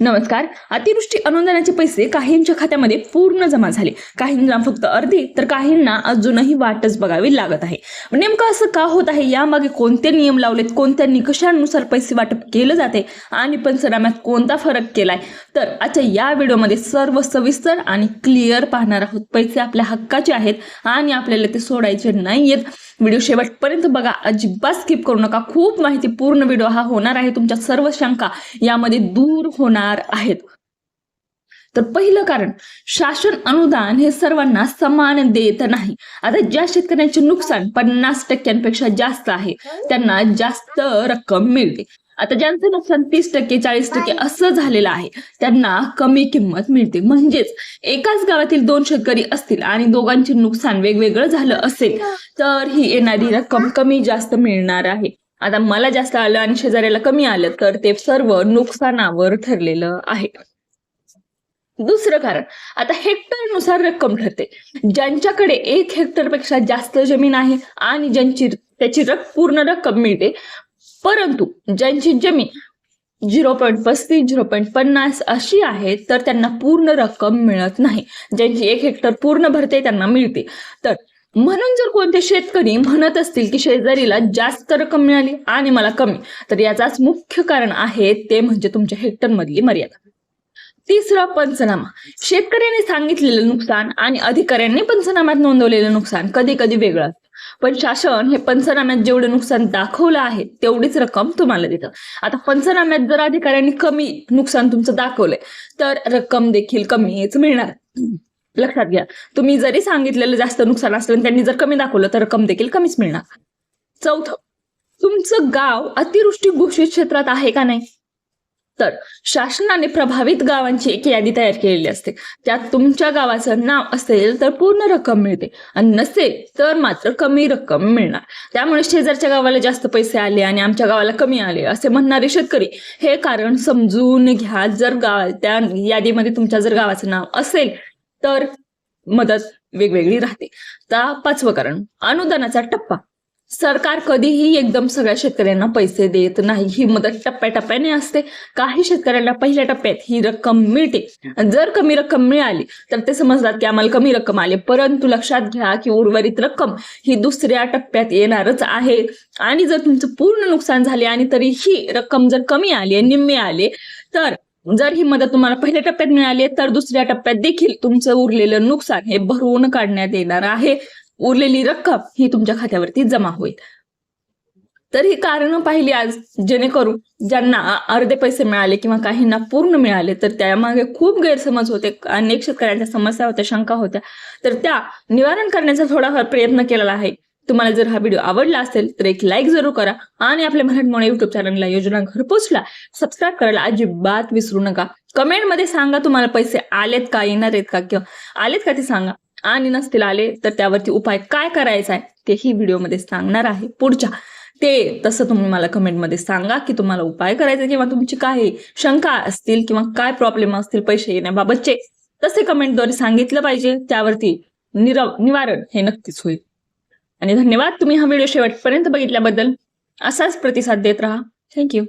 नमस्कार. अतिवृष्टी अनुदानाचे पैसे काहींच्या खात्यामध्ये पूर्ण जमा झाले. काहींना फक्त अर्धे तर काहींना अजूनही वाटच बघावी लागत आहे. नेमकं असं का होत आहे? यामागे कोणते नियम लावलेत? कोणत्या निकषांनुसार पैसे वाटप केलं जाते? आणि पंचनाम्यात कोणता फरक केलाय? तर आजच्या या व्हिडिओमध्ये सर्व सविस्तर आणि क्लिअर पाहणार आहोत. पैसे आपल्या हक्काचे आहेत आणि आपल्याला ते सोडायचे नाहीयेत. व्हिडिओ शेवटपर्यंत बघा. अजिबात स्किप करू नका. खूप माहिती पूर्ण व्हिडिओ हा होणार आहे. तुमच्या सर्व शंका यामध्ये दूर होणार आहेत. तर पहिलं कारण शासन अनुदान हे सर्वांना समान देत नाही. आता ज्या शेतकऱ्यांचे नुकसान पन्नास टक्क्यांपेक्षा जास्त आहे त्यांना जास्त रक्कम मिळते. आता ज्यांचं नुकसान तीस टक्के चाळीस टक्के असं झालेलं आहे त्यांना कमी किंमत मिळते. म्हणजेच एकाच गावातील दोन शेतकरी असतील आणि दोघांचे नुकसान वेगवेगळं झालं असेल तर ही येणारी रक्कम कमी जास्त मिळणार आहे. आता मला जास्त आलं आणि शेजाऱ्याला कमी आलं तर ते सर्व नुकसानावर ठरलेलं आहे. दुसरं कारण आता हेक्टरनुसार रक्कम ठरते. ज्यांच्याकडे एक हेक्टरपेक्षा जास्त जमीन आहे आणि ज्यांची त्याची रक पूर्ण रक्कम मिळते परंतु ज्यांची जमीन झिरो पॉईंट पस्तीस झिरो पॉईंट पन्नास अशी आहे तर त्यांना पूर्ण रक्कम मिळत नाही. ज्यांची एक हेक्टर पूर्ण भरते त्यांना मिळते. तर म्हणून जर कोणते शेतकरी म्हणत असतील की शेजारीला जास्त रक्कम मिळाली आणि मला कमी तर याचाच मुख्य कारण आहे ते म्हणजे तुमच्या हेक्टर मधली मर्यादा. तिसरा पंचनामा. शेतकऱ्यांनी सांगितलेलं नुकसान आणि अधिकाऱ्यांनी पंचनाम्यात नोंदवलेलं नुकसान कधी कधी वेगळं असतं. पण शासन हे पंचनाम्यात जेवढं नुकसान दाखवलं आहे तेवढीच रक्कम तुम्हाला देतं. आता पंचनाम्यात जर अधिकाऱ्यांनी कमी नुकसान तुमचं दाखवलंय तर रक्कम देखील कमीच मिळणार. लक्षात घ्या. तुम्ही जरी सांगितलेलं जास्त नुकसान असलं आणि त्यांनी जर कमी दाखवलं तर रक्कम देखील कमीच मिळणार. चौथं तुमचं गाव अतिवृष्टी घोषित क्षेत्रात आहे का नाही? तर शासनाने प्रभावित गावांची एक यादी तयार केलेली असते. त्यात तुमच्या गावाचं नाव असेल तर पूर्ण रक्कम मिळते. आणि नसेल तर मात्र कमी रक्कम मिळणार. त्यामुळे शेजारच्या गावाला जास्त पैसे आले आणि आमच्या गावाला कमी आले असे म्हणणारे शेतकरी हे कारण समजून घ्या. जर गाव त्या यादीमध्ये तुमच्या जर गावाचं नाव असेल तर मदत वेगवेगळी राहते. आता पाचवं कारण अनुदानाचा टप्पा. सरकार कधीही एकदम सगळ्या शेतकऱ्यांना पैसे देत नाही ही मदत टप्प्याटप्प्याने असते. काही शेतकऱ्यांना पहिल्या टप्प्यात ही रक्कम मिळते. जर कमी रक्कम मिळाली तर ते समजतात की आम्हाला कमी रक्कम आली. परंतु लक्षात घ्या की उर्वरित रक्कम ही दुसऱ्या टप्प्यात येणारच आहे. आणि जर तुमचं पूर्ण नुकसान झाले आणि तरीही रक्कम जर कमी आली निम्मे आले तर जर ही मदत तुम्हाला पहिल्या टप्प्यात मिळाली तर दुसऱ्या टप्प्यात देखील तुमचं उरलेलं नुकसान हे भरवून काढण्यात येणार आहे. उरलेली रक्कम ही तुमच्या खात्यावरती जमा होईल. तर ही कारणं पाहिली आज जेणेकरून ज्यांना अर्धे पैसे मिळाले किंवा काहींना पूर्ण मिळाले तर त्यामागे खूप गैरसमज होते. अनेक शेतकऱ्यांच्या समस्या होत्या शंका होत्या. तर त्या निवारण करण्याचा थोडाफार प्रयत्न केलेला आहे. तुम्हाला जर हा व्हिडिओ आवडला असेल तर एक लाईक जरूर करा आणि आपल्या मराठमोळ्या युट्यूब चॅनलला योजना घरपोचला सबस्क्राईब करायला अजिबात विसरू नका. कमेंटमध्ये सांगा तुम्हाला पैसे आलेत का येणार आहेत का किंवा आलेत का ते सांगा. आणि नसतील आले तर त्यावरती उपाय काय करायचा आहे तेही व्हिडिओमध्ये सांगणार आहे पुढच्या. ते तसं तुम्ही मला कमेंटमध्ये सांगा की तुम्हाला उपाय करायचा किंवा तुमची काही शंका असतील किंवा काय प्रॉब्लेम असतील पैसे येण्याबाबतचे तसे कमेंटद्वारे सांगितलं पाहिजे. त्यावरती निरव निवारण हे नक्कीच होईल. आणि धन्यवाद तुम्ही हा व्हिडिओ शेवटपर्यंत बघितल्याबद्दल. असाच प्रतिसाद देत राहा. थँक्यू